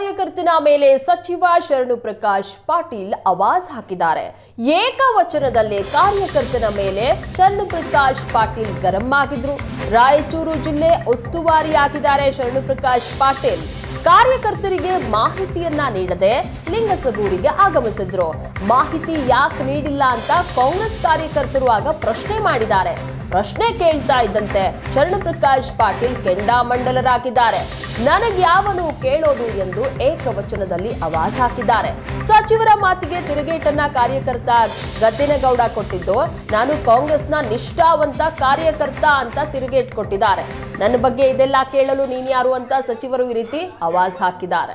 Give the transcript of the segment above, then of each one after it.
ಕಾರ್ಯಕರ್ತನ ಮೇಲೆ ಸಚಿವ ಶರಣು ಪ್ರಕಾಶ್ ಪಾಟೀಲ್ ಅವಾಜ್ ಹಾಕಿದ್ದಾರೆ. ಏಕವಚನದಲ್ಲಿ ಕಾರ್ಯಕರ್ತನ ಮೇಲೆ ಶರಣು ಪ್ರಕಾಶ್ ಪಾಟೀಲ್ ಗರಂ ಆಗಿದ್ರು. ರಾಯಚೂರು ಜಿಲ್ಲೆ ಉಸ್ತುವಾರಿಯಾಗಿದ್ದಾರೆ ಶರಣು ಪ್ರಕಾಶ್ ಪಾಟೀಲ್. ಕಾರ್ಯಕರ್ತರಿಗೆ ಮಾಹಿತಿಯನ್ನ ನೀಡದೆ ಲಿಂಗಸಗೂರಿಗೆ ಆಗಮಿಸಿದ್ರು. ಮಾಹಿತಿ ಯಾಕೆ ನೀಡಿಲ್ಲ ಅಂತ ಕಾಂಗ್ರೆಸ್ ಕಾರ್ಯಕರ್ತರು ಆಗ ಪ್ರಶ್ನೆ ಮಾಡಿದ್ದಾರೆ. ಪ್ರಶ್ನೆ ಕೇಳ್ತಾ ಇದ್ದಂತೆ ಶರಣ ಪ್ರಕಾಶ್ ಪಾಟೀಲ್ ಕೆಂಡಾಮಂಡಲರಾಗಿದ್ದಾರೆ ನನಗೆ ಯಾವನು ಕೇಳೋದು ಎಂದು ಏಕವಚನದಲ್ಲಿ ಆವಾಜ್ ಹಾಕಿದ್ದಾರೆ. ಸಚಿವರ ಮಾತಿಗೆ ತಿರುಗೇಟನ್ನ ಕಾರ್ಯಕರ್ತ ಗದ್ದಿನಗೌಡ ಕೊಟ್ಟಿದ್ದು, ನಾನು ಕಾಂಗ್ರೆಸ್ನ ನಿಷ್ಠಾವಂತ ಕಾರ್ಯಕರ್ತ ಅಂತ ತಿರುಗೇಟ್ ಕೊಟ್ಟಿದ್ದಾರೆ. ನನ್ನ ಬಗ್ಗೆ ಇದೆಲ್ಲ ಕೇಳಲು ನೀನ್ಯಾರು ಅಂತ ಸಚಿವರು ಈ ರೀತಿ ಆವಾಜ್ ಹಾಕಿದ್ದಾರೆ?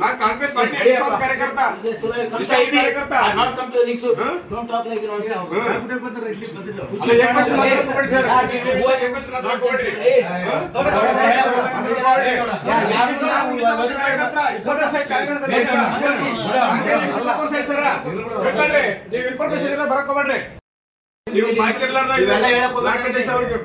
ನಾ ಕಾಂಗ್ರೆಸ್ ಪಾರ್ಟಿ ಕಾರ್ಯಕರ್ತ. ಇಪ್ಪತ್ತು ವರ್ಷ ಆಯ್ತು ಸರ. ಬಿಡ್ಬೇಡ್ರಿ. ನೀವು ಇನ್ಫಾರ್ಮೇಶನ್ ಇಲ್ಲ ಬರಕ್ ಹೋಗ್ಬೇಡ್ರಿ. ನೀವು ಮಾಹಿತಿ ಇರ್ಲಾರ್ದ ನಾಲ್ಕು ದೇಶ ಅವ್ರಿಗೆ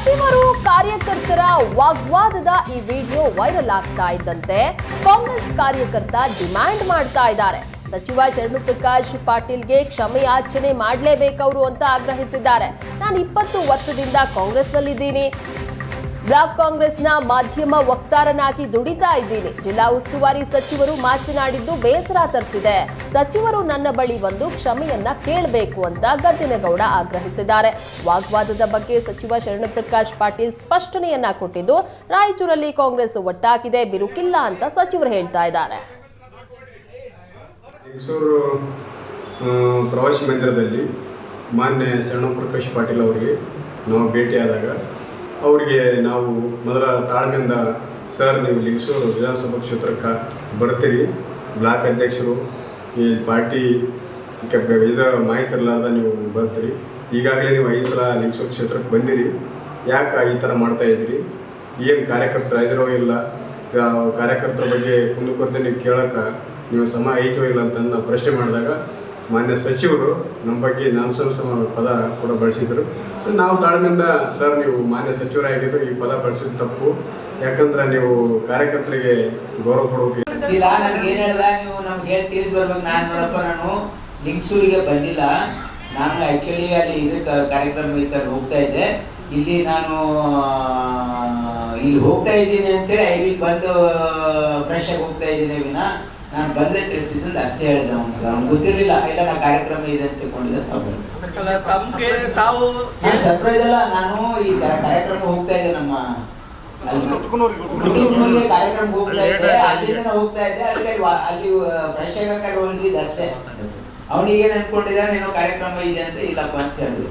ಸಚಿವರು ಕಾರ್ಯಕರ್ತರ ವಾಗ್ವಾದದ ಈ ವಿಡಿಯೋ ವೈರಲ್ ಆಗ್ತಾ ಇದ್ದಂತೆ ಕಾಂಗ್ರೆಸ್ ಕಾರ್ಯಕರ್ತ ಡಿಮ್ಯಾಂಡ್ ಮಾಡ್ತಾ ಇದ್ದಾರೆ. ಸಚಿವ ಶರಣು ಪ್ರಕಾಶ್ ಪಾಟೀಲ್ಗೆ ಕ್ಷಮೆಯಾಚನೆ ಮಾಡಲೇಬೇಕವರು ಅಂತ ಆಗ್ರಹಿಸಿದ್ದಾರೆ. ನಾನು ಇಪ್ಪತ್ತು ವರ್ಷದಿಂದ ಕಾಂಗ್ರೆಸ್ನಲ್ಲಿದ್ದೀನಿ. ಬ್ಲಾಕ್ ಕಾಂಗ್ರೆಸ್ನ ಮಾಧ್ಯಮ ವಕ್ತಾರನಾಗಿ ದುಡಿತಾ ಇದ್ದೀನಿ. ಜಿಲ್ಲಾ ಉಸ್ತುವಾರಿ ಸಚಿವರು ಮಾತನಾಡಿದ್ದು ಬೇಸರ ತರಿಸಿದೆ. ಸಚಿವರು ನನ್ನ ಬಳಿ ಬಂದು ಕ್ಷಮೆಯನ್ನ ಕೇಳಬೇಕು ಅಂತ ಗದ್ದಿನಗೌಡ ಆಗ್ರಹಿಸಿದ್ದಾರೆ. ವಾಗ್ವಾದದ ಬಗ್ಗೆ ಸಚಿವ ಶರಣಪ್ರಕಾಶ್ ಪಾಟೀಲ್ ಸ್ಪಷ್ಟನೆಯನ್ನ ಕೊಟ್ಟಿದ್ದು, ರಾಯಚೂರಲ್ಲಿ ಕಾಂಗ್ರೆಸ್ ಒಟ್ಟಾಗಿದೆ, ಬಿರುಕಿಲ್ಲ ಅಂತ ಸಚಿವರು ಹೇಳ್ತಾ ಇದ್ದಾರೆ. ಪ್ರವಾಸಿ ಮಂದಿರದಲ್ಲಿ ಮಾನ್ಯ ಶರಣಪ್ರಕಾಶ್ ಪಾಟೀಲ್ ಅವರಿಗೆ ನಾವು ಭೇಟಿಯಾದಾಗ ಅವರಿಗೆ ನಾವು ಮೊದಲ ತಾಳ್ಮೆಯಿಂದ, ಸರ್, ನೀವು ಲಿಂಗಸೂರು ವಿಧಾನಸಭಾ ಕ್ಷೇತ್ರಕ್ಕೆ ಬರ್ತೀರಿ. ಬ್ಲಾಕ್ ಅಧ್ಯಕ್ಷರು, ಈ ಪಾರ್ಟಿ ಕೆ- ಇದು ಮಾಹಿತಿ ಇರಲಾರ್ದ ನೀವು ಬರ್ತೀರಿ. ಈಗಾಗಲೇ ನೀವು ಐದು ಸಲ ಲಿಂಗಸೂರು ಕ್ಷೇತ್ರಕ್ಕೆ ಬಂದಿರಿ. ಯಾಕೆ ಈ ಥರ ಮಾಡ್ತಾ ಇದ್ದೀರಿ? ಏನು ಕಾರ್ಯಕರ್ತರ ಇದ್ರೋ ಇಲ್ಲ? ಕಾರ್ಯಕರ್ತರ ಬಗ್ಗೆ ಕುಂದುಕೊರತೆ ನೀವು ಕೇಳೋಕ್ಕೆ ನೀವು ಸಮ ಐತೋ ಇಲ್ಲ ಅಂತ ನಾವು ಪ್ರಶ್ನೆ ಮಾಡಿದಾಗ ಮಾನ್ಯ ಸಚಿವರು ನಮ್ಮ ಬಗ್ಗೆ ನಾನ್ಸೆನ್ಸ್ ಪದ ಕೂಡ ಬಳಸಿದರು. ನಾವು ತಾಳ್ಮೆಯಿಂದ ಸರ್ ನೀವು ಮಾನ್ಯ ಸಚಿವರಾಗಿದ್ದು ಈ ಪದ ಬಳಸಿದ ತಪ್ಪು. ಯಾಕಂದ್ರೆ ನೀವು ಕಾರ್ಯಕರ್ತರಿಗೆ ಗೌರವ ಕೊಡೋಕೆ ಇಲ್ಲ, ನನಗೆ ಏನು ಹೇಳ್ದ, ನೀವು ನಮ್ಗೆ ಹೇಳಿ ತಿಳಿಸಿ ಬರ್ಬೇಕು. ನಾನು ನೋಡಪ್ಪ, ನಾನು ಲಿಂಕ್ಸೂರಿಗೆ ಬಂದಿಲ್ಲ. ನಾನು ಆ್ಯಕ್ಚುಲಿ ಅಲ್ಲಿ ಇದ್ರ ಕಾರ್ಯಕ್ರಮ ಇದ್ದಾಗ ಹೋಗ್ತಾ ಇದ್ದೆ. ಇಲ್ಲಿ ನಾನು ಇಲ್ಲಿ ಹೋಗ್ತಾ ಇದ್ದೀನಿ ಅಂತೇಳಿ ಐವಿಗೆ ಬಂದು ಫ್ರೆಶ್ ಆಗಿ ಹೋಗ್ತಾ ಇದ್ದೀನಿ ವಿನ. ನಾನು ಬಂದ್ರೆ ತಿಳಿಸಿದ್ದು ಅಷ್ಟೇ ಹೇಳಿದೆ ಅವನಿಗೆ ಅವ್ನಿಗೆ ಗೊತ್ತಿರಲಿಲ್ಲ. ಇಲ್ಲ ನಾ ಕಾರ್ಯಕ್ರಮ ಇದೆ ಅಂತ ತಿಳ್ಕೊಂಡಿದ್ದೆ ಅಲ್ಲ, ತಾವು ನಾನು ಸರ್ಪ್ರೈಸ್ ಅಲ್ಲ ನಾನು ಈ ಕಾರ್ಯಕ್ರಮ ಹೋಗ್ತಾ ಇದ್ದೆ ನಮ್ಮ ಅಲ್ಲಿ ಕಾರ್ಯಕ್ರಮ ಹೋಗ್ತಾ ಇದ್ದೆ. ಅಲ್ಲಿಂದ ಹೋಗ್ತಾ ಇದ್ದೆ. ಅಲ್ಲಿ ಅಲ್ಲಿ ಅಲ್ಲಿ ಫ್ರೆಶ್ ಆಗಕ್ಕೆ ಹೋಗಿದ್ದೆ ಅಷ್ಟೇ. ಅವನಿಗೆ ಏನ್ ಅನ್ಕೊಂಡಿದ್ದಾನೆ ಏನೋ ಕಾರ್ಯಕ್ರಮ ಇದೆ ಅಂತ ಇಲ್ಲಪ್ಪ ಅಂತ ಹೇಳಿದ್ರು.